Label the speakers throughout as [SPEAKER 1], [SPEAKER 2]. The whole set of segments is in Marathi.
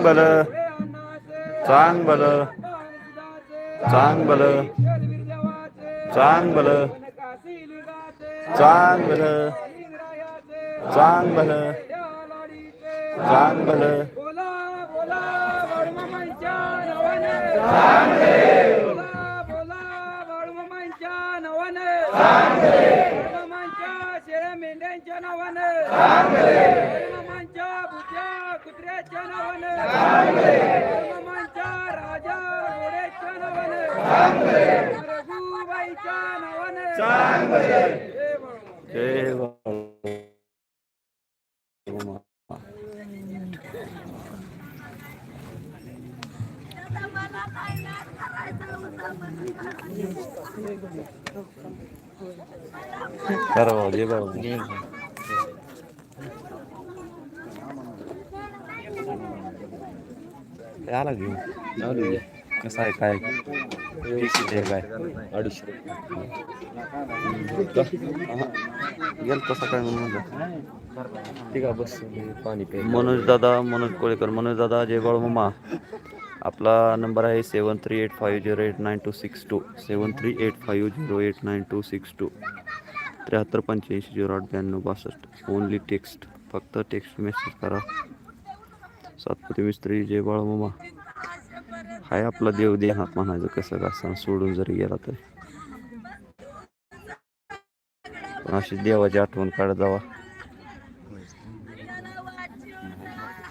[SPEAKER 1] चांग बल चांग बल चांग बल चांग बल चांग बल चांग बल चांग बल
[SPEAKER 2] बोला बोला बाळूमामांच्या नावाने बोला बोला बाळूमामांच्या नावाने बाळूमामांच्या शेळ्या मेंढ्यांच्या नावाने बाळूमामांच्या भुत्या कुत्र्याच्या नावाने बाळूमामांच्या राजा घोड्याच्या नावाने रघुबाईच्या नावाने।
[SPEAKER 1] आला घेऊन. कसं आहे काय? आहे काय? अडीचशे गेल तसा काय म्हणून
[SPEAKER 3] ठीक आहे बस. पाणी पे
[SPEAKER 1] मनोज दादा मनोज कोळेकर. मनोज दादा जय बाळू मामा. आपला नंबर आहे seven three eight five zero eight nine two six two. Seven three eight five zero eight nine two six two. त्र्याहत्तर पंच्याऐंशी झिरो आठ ब्याण्णव बासष्ट. ओनली टेक्स्ट फक्त टेक्स्ट मेसेज करा. सातपती मिस्त्री जय बाळू मामा. हाय आपला देव देहात म्हणायचं कसं कसं सोडून जरी गेला तर. पण अशी देवाची आठवण काढत जावा.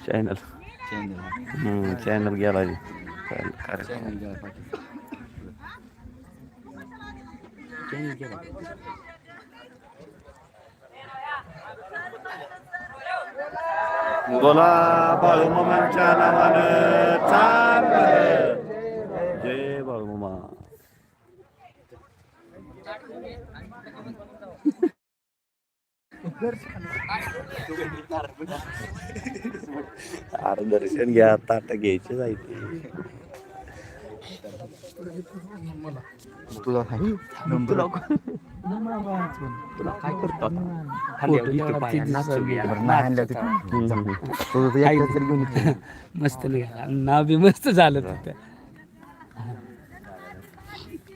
[SPEAKER 1] चॅनल हम्म चॅनल गेला कार्यक्रम. बोला बाळू मामांच्या नावानं चांगलं जय बाळू मामा अरे दर्शन घ्या ताट घ्यायचे जायचे
[SPEAKER 3] तुला
[SPEAKER 1] तुला तुला काय करतात
[SPEAKER 4] मस्त निघाला नाव बी मस्त झालं तिथं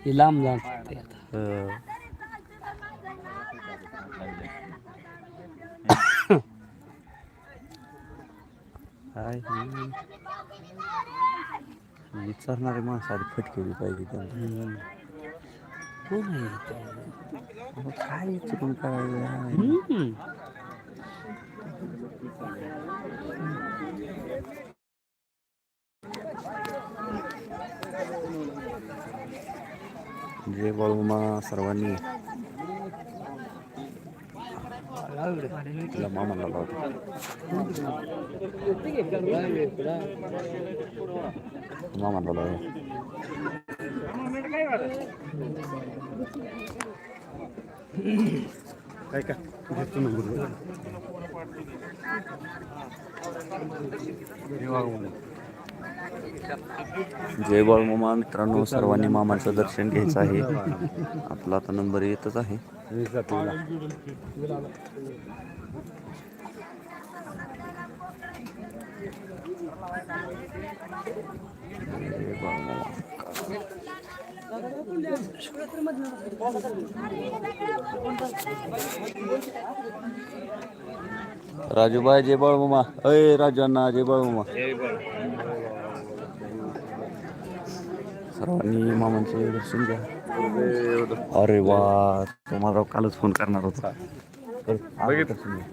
[SPEAKER 4] हे लांब जात
[SPEAKER 1] विचारणारे माणसं आधी फटकेली पाहिजे त्यांना.
[SPEAKER 4] कोण आहे इथं?
[SPEAKER 1] अहो, काय विचारून काय
[SPEAKER 4] हम्म.
[SPEAKER 1] जय बाळूमा सर्वांनी तिला मामाला लावतो मामाला लावतो काय का घेतो जय बाळ मामा. मित्रांनो सर्वांनी मामाचं दर्शन घ्यायचं आहे. आपला आता नंबर येतच आहे. जय बाळूमामा. राजूबाई जय बाळ मामा. अय राजू अण्णा जय बाळ मामा. सर्वांनी मामांचे दर्शन घ्या. अरे वा तुम्हाला कालच फोन करणार होता. घ्या.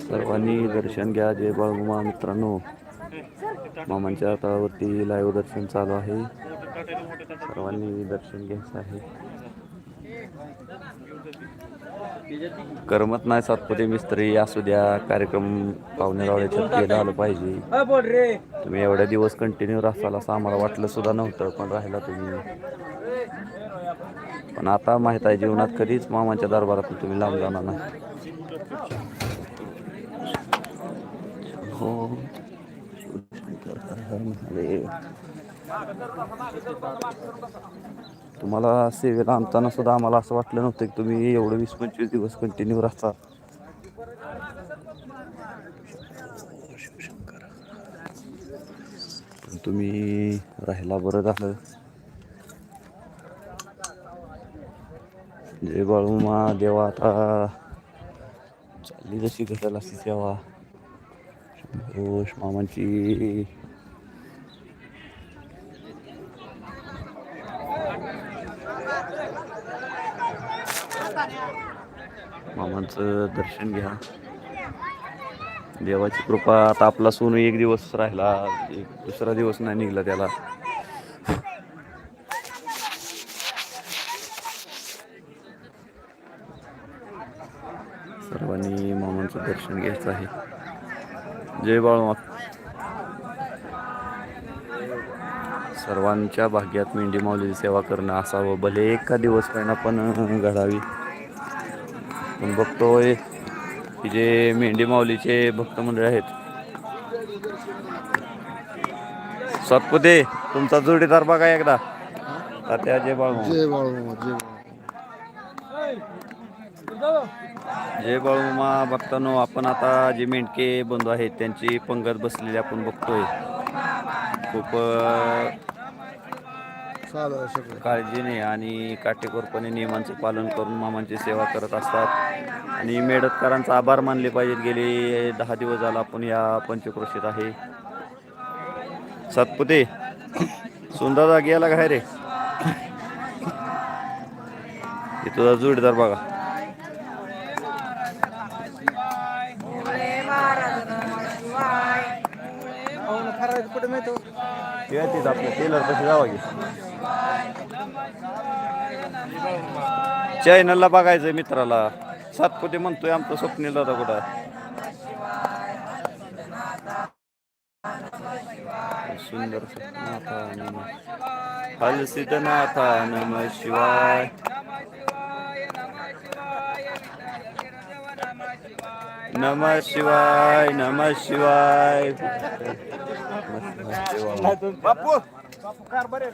[SPEAKER 1] सर्वांनी दर्शन घ्या. जय बाळूमा मित्रांनो. मामांच्या हातावरती लाईव्ह दर्शन चालू आहे. सर्वांनी दर्शन घ्यायचं आहे. करमत नाही सातपुते मिस्त्री. असू द्या कार्यक्रम पाहुणे रावळ्याच्यात केलं आलं पाहिजे. तुम्ही एवढ्या दिवस कंटिन्यू राहाल असं आम्हाला वाटलं सुद्धा नव्हतं पण राहिला तुम्ही. पण आता माहीत आहे जीवनात कधीच मामाच्या दरबारातून तुम्ही लांब जाणार नाही. हो. तुम्हाला सेवेला आणताना सुद्धा आम्हाला असं वाटलं नव्हतं की तुम्ही एवढं वीस पंचवीस दिवस कंटिन्यू राहता. तुम्ही राहायला बरं झालं. जय बाळूमा देवा आता चालली जशी घटायला असती सेवा. शंभोष मामांची. मामांचं दर्शन घ्या. देवाची कृपा आता आपला सोनू एक दिवस राहिला. एक दुसरा दिवस नाही निघला त्याला. बाबांनी मामांचं दर्शन घ्यायचं आहे. जय बाळमा सर्वांच्या भाग्यात मेंढी माऊलीची सेवा करणं असावं भले एका दिवस पण पण घडावी. पण बघतोय की जे मेंढी माऊलीचे भक्त मंडळ आहेत. सातपुते तुमचा जोडीदार बघा एकदा. तात्या जय बाळू
[SPEAKER 3] जय बाळू जय
[SPEAKER 1] जय बाळूमा बघतानो आपण आता जे मेंढके बंधू आहेत त्यांची पंगत बसलेली आपण बघतोय. खूप काळजीने आणि काटेकोरपणे नियमांचं पालन करून मामांची सेवा करत असतात. आणि मेडतकरांचा आभार मानले पाहिजेत. गेले दहा दिवस झाला आपण या पंचक्रोशीत आहे. सातपुते सुंदर गेला काय रे? तुझा जोडीदार बघा. येतील हो. आपल्या टेलर कशी जावा की चॅनलला बघायचंय मित्राला. सातपुते म्हणतोय आमचं स्वप्नील दादा कुठं सुंदर नाथा नम शिवाय. नम शिवाय नम शिवाय.
[SPEAKER 2] बापू. बापू कार बरे